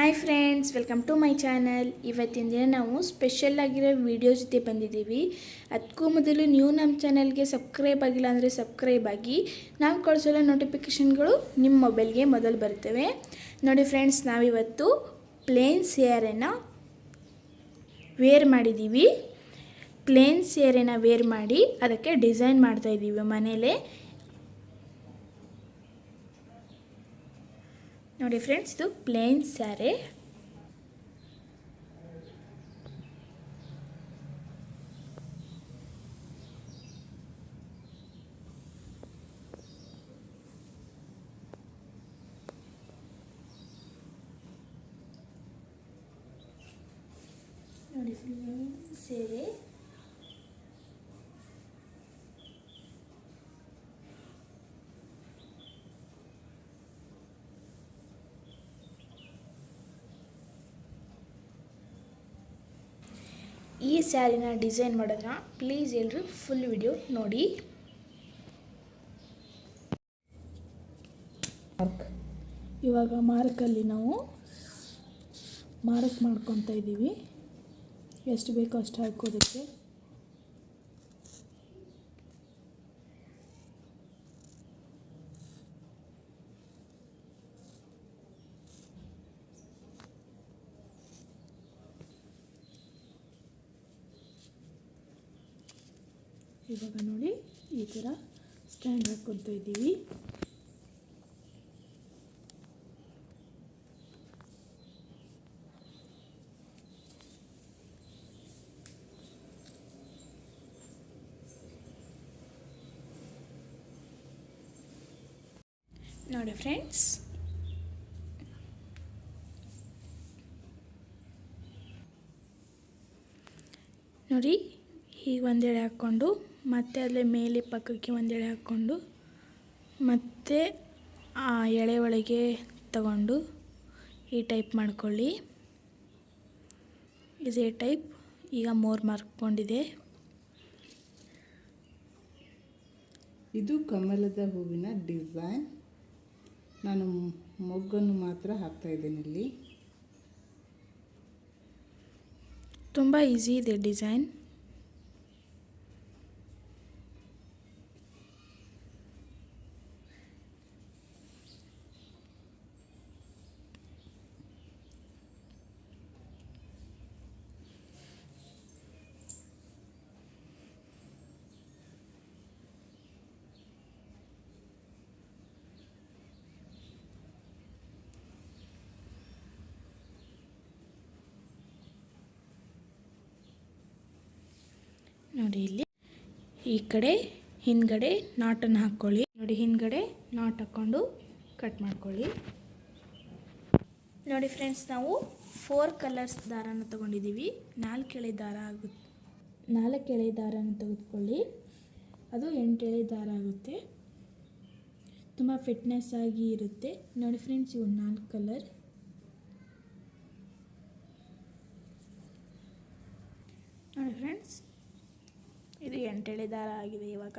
Hi friends welcome to my channel ಇವತ್ತಿನ ದಿನ ನಾವು ಸ್ಪೆಷಲ್ ಆಗಿರೋ ವಿಡಿಯೋ ಜೊತೆ ಬಂದಿದ್ದೀವಿ. ಅದಕ್ಕೂ ಮೊದಲು ನೀವು ನಮ್ಮ ಚಾನಲ್ಗೆ ಸಬ್ಸ್ಕ್ರೈಬ್ ಆಗಿಲ್ಲ ಅಂದರೆ ಸಬ್ಸ್ಕ್ರೈಬ್ ಆಗಿ, ನಾವು ಕಳಿಸೋ ನೋಟಿಫಿಕೇಷನ್ಗಳು ನಿಮ್ಮ ಮೊಬೈಲ್ಗೆ ಮೊದಲು ಬರ್ತವೆ. ನೋಡಿ ಫ್ರೆಂಡ್ಸ್ ನಾವಿವತ್ತು ಪ್ಲೇನ್ ಸ್ಯಾರನ್ನು ವೇರ್ ಮಾಡಿದ್ದೀವಿ. ಪ್ಲೇನ್ ಸ್ಯಾರಿನ ವೇರ್ ಮಾಡಿ, ಅದಕ್ಕೆ ಡಿಸೈನ್ ಮಾಡ್ತಾ ಇದ್ದೀವಿ ಮನೇಲೇ. ನೋಡಿ ಫ್ರೆಂಡ್ಸ್ ಇದು ಪ್ಲೇನ್ ಸ್ಯಾರಿ ನೋಡಿ ಪ್ಲೇನ್ ಸೀರೆ ಈ ಸ್ಯಾರಿನ ಡಿಸೈನ್ ಮಾಡೋದನ್ನ ಪ್ಲೀಸ್ ಎಲ್ಲರೂ ಫುಲ್ ವಿಡಿಯೋ ನೋಡಿ. ಮಾರ್ಕ್. ಇವಾಗ ಮಾರ್ಕಲ್ಲಿ ನಾವು ಮಾರ್ಕ್ ಮಾಡ್ಕೊತಾ ಇದ್ದೀವಿ ಎಷ್ಟು ಬೇಕೋ ಅಷ್ಟು ಹಾಕೋದಕ್ಕೆ. ಇವಾಗ ನೋಡಿ ಈ ಥರ ಸ್ಟ್ಯಾಂಡ್ ಹಾಕ್ಕೊತಾ ಇದ್ದೀವಿ. ನೋಡಿ ಫ್ರೆಂಡ್ಸ್ ನೋಡಿ ಹೀಗೆ ಒಂದೆಡೆ ಹಾಕ್ಕೊಂಡು ಮತ್ತೆ ಅಲ್ಲೇ ಮೇಲೆ ಪಕ್ಕಕ್ಕೆ ಒಂದು ಎಳೆ ಹಾಕ್ಕೊಂಡು ಮತ್ತು ಆ ಎಳೆ ಒಳಗೆ ತಗೊಂಡು ಈ ಟೈಪ್ ಮಾಡ್ಕೊಳ್ಳಿ. ಇದೇ ಟೈಪ್ ಈಗ ಮೋರ್ ಮಾರ್ಕೊಂಡಿದೆ ಇದು ಕಮಲದ ಹೂವಿನ ಡಿಸೈನ್. ನಾನು ಮೊಗ್ಗನ್ನು ಮಾತ್ರ ಹಾಕ್ತಾ ಇದ್ದೇನೆ ಇಲ್ಲಿ. ತುಂಬ ಈಸಿ ಇದೆ ಡಿಸೈನ್. ನೋಡಿ ಇಲ್ಲಿ. ಈ ಕಡೆ ಹಿಂದ್ಗಡೆ ನಾಟನ್ನು ಹಾಕ್ಕೊಳ್ಳಿ. ನೋಡಿ ಹಿಂದ್ಗಡೆ ನಾಟ್ ಹಾಕ್ಕೊಂಡು ಕಟ್ ಮಾಡ್ಕೊಳ್ಳಿ. ನೋಡಿ ಫ್ರೆಂಡ್ಸ್, ನಾವು ಫೋರ್ ಕಲರ್ಸ್ ದಾರನ ತೊಗೊಂಡಿದ್ದೀವಿ. ನಾಲ್ಕು ಎಳೆ ದಾರ ಆಗುತ್ತೆ. ನಾಲ್ಕು ಎಳೆ ದಾರನ ತೆಗೆದುಕೊಳ್ಳಿ. ಅದು ಎಂಟು ಎಳೆ ದಾರ ಆಗುತ್ತೆ. ತುಂಬ ಫಿಟ್ನೆಸ್ ಆಗಿ ಇರುತ್ತೆ. ನೋಡಿ ಫ್ರೆಂಡ್ಸ್, ಇವು ನಾಲ್ಕು ಕಲರ್ ನೋಡಿ ಫ್ರೆಂಡ್ಸ್ ಇದು ಎಂಟೆಳೆ ದಾರ ಆಗಿದೆ ಇವಾಗ.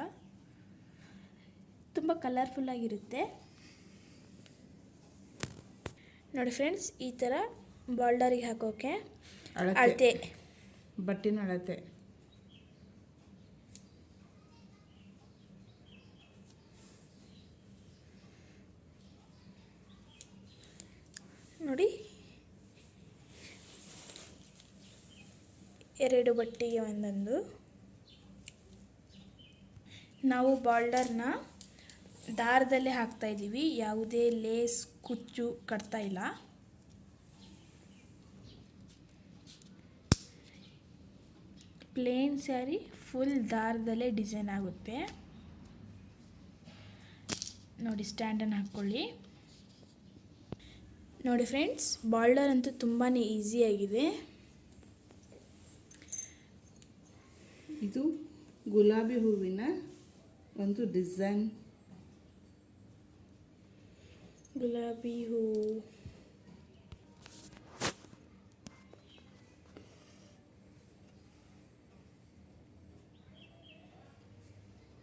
ತುಂಬ ಕಲರ್ಫುಲ್ಲಾಗಿರುತ್ತೆ ನೋಡಿ ಫ್ರೆಂಡ್ಸ್ ಈ ಥರ ಬಾಲ್ಡರಿಗೆ ಹಾಕೋಕೆ ಅಳತೆ. ಬಟ್ಟಿನ ಅಳತೆ. ನೋಡಿ. ಎರಡು ಬಟ್ಟೆಗೆ ಒಂದೊಂದು. ನಾವು ಬಾಲ್ಡರ್ನ ದಾರದಲ್ಲೇ ಹಾಕ್ತಾ ಇದ್ದೀವಿ. ಯಾವುದೇ ಲೇಸ್, ಕುಚ್ಚು ಕಟ್ತಾ ಇಲ್ಲ. ಪ್ಲೇನ್ ಸ್ಯಾರಿ ಫುಲ್ ದಾರದಲ್ಲೇ ಡಿಸೈನ್ ಆಗುತ್ತೆ. ನೋಡಿ, ಸ್ಟ್ಯಾಂಡನ್ನು ಹಾಕ್ಕೊಳ್ಳಿ. ನೋಡಿ ಫ್ರೆಂಡ್ಸ್ ಬಾಲ್ಡರ್ ಅಂತೂ ತುಂಬಾ ಈಸಿಯಾಗಿದೆ ಇದು ಗುಲಾಬಿ ಹೂವಿನ ಒಂದು ಡಿಸೈನ್ ಗುಲಾಬಿ ಹೂ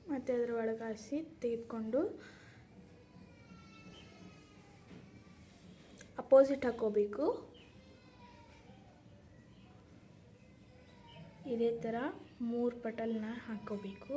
ಮತ್ತು ಅದರ ಒಳಗೆ ಹಾಸಿ ತೆಗೆದುಕೊಂಡು ಅಪೋಸಿಟ್ ಹಾಕೋಬೇಕು ಇದೇ ಥರ ಮೂರು ಪಟಲ್ನ ಹಾಕೋಬೇಕು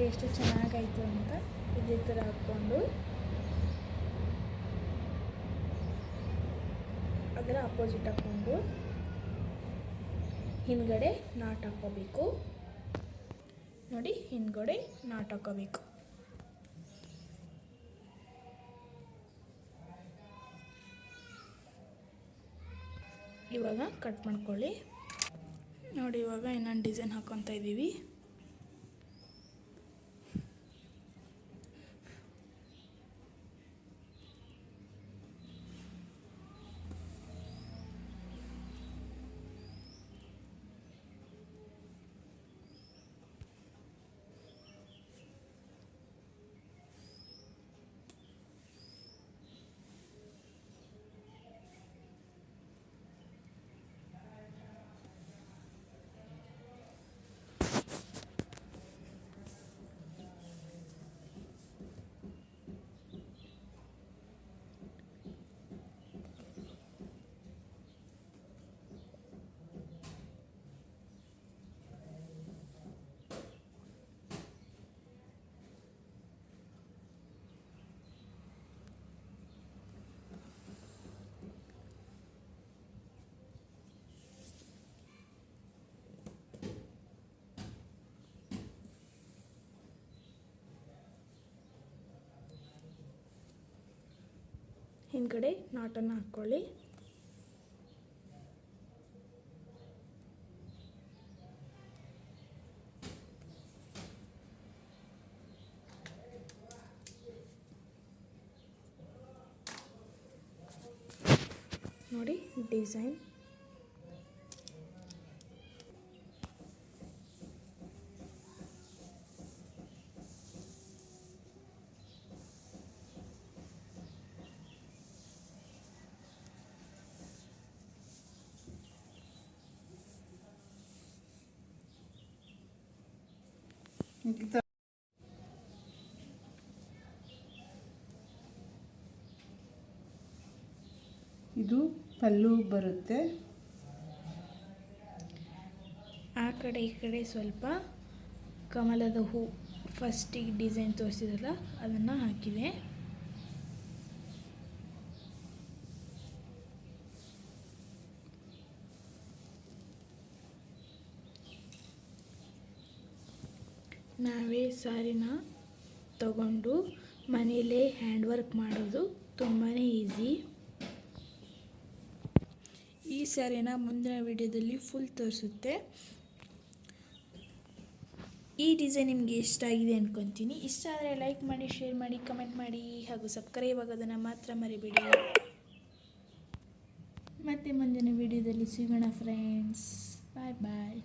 ನೋಡಿ ಎಷ್ಟು ಚೆನ್ನಾಗಾಯಿತು ಅಂತ ಇದೇ ಥರ ಹಾಕ್ಕೊಂಡು ಅದರ ಅಪೋಸಿಟ್ ಹಾಕ್ಕೊಂಡು ಹಿಂದ್ಗಡೆ ನಾಟ್ ಹಾಕ್ಕೋಬೇಕು. ನೋಡಿ, ಹಿಂದ್ಗಡೆ ನಾಟ್ ಹಾಕೋಬೇಕು ಇವಾಗ ಕಟ್ ಮಾಡ್ಕೊಳ್ಳಿ. ನೋಡಿ, ಇವಾಗ ಇನ್ನೊಂದು ಡಿಸೈನ್ ಹಾಕ್ಕೊತಾ ಇದ್ದೀವಿ. ಹಿಂದ್ಗಡೆ ನಾಟನ್ನು ಹಾಕ್ಕೊಳ್ಳಿ. ನೋಡಿ ಡಿಸೈನ್ ಇದು ಪಲ್ಲು ಬರುತ್ತೆ. ಆ ಕಡೆ ಈ ಕಡೆ ಸ್ವಲ್ಪ ಕಮಲದ ಹೂ ಫಸ್ಟಿಗೆ ಡಿಸೈನ್ ತೋರಿಸಿದಲ್ಲ ಅದನ್ನು ಹಾಕಿದೆ. ನಾವೇ ಸಾರಿನ ತಗೊಂಡು ಮನೆಯಲ್ಲೇ ಹ್ಯಾಂಡ್ ವರ್ಕ್ ಮಾಡೋದು ತುಂಬಾ ಈಸಿ. ಈ ಸ್ಯಾರಿನ ಮುಂದಿನ ವಿಡಿಯೋದಲ್ಲಿ ಫುಲ್ ತೋರಿಸುತ್ತೆ. ಈ ಡಿಸೈನ್ ನಿಮಗೆ ಇಷ್ಟ ಆಗಿದೆ ಅಂದ್ಕೊತೀನಿ ಇಷ್ಟ ಆದರೆ ಲೈಕ್ ಮಾಡಿ, ಶೇರ್ ಮಾಡಿ, ಕಮೆಂಟ್ ಮಾಡಿ ಹಾಗೂ ಸಬ್ಸ್ಕ್ರೈಬ್ ಆಗೋದನ್ನು ಮಾತ್ರ ಮರಿಬೇಡಿ. ಮತ್ತೆ ಮುಂದಿನ ವಿಡಿಯೋದಲ್ಲಿ ಸಿಗೋಣ ಫ್ರೆಂಡ್ಸ್ ಬಾಯ್ ಬಾಯ್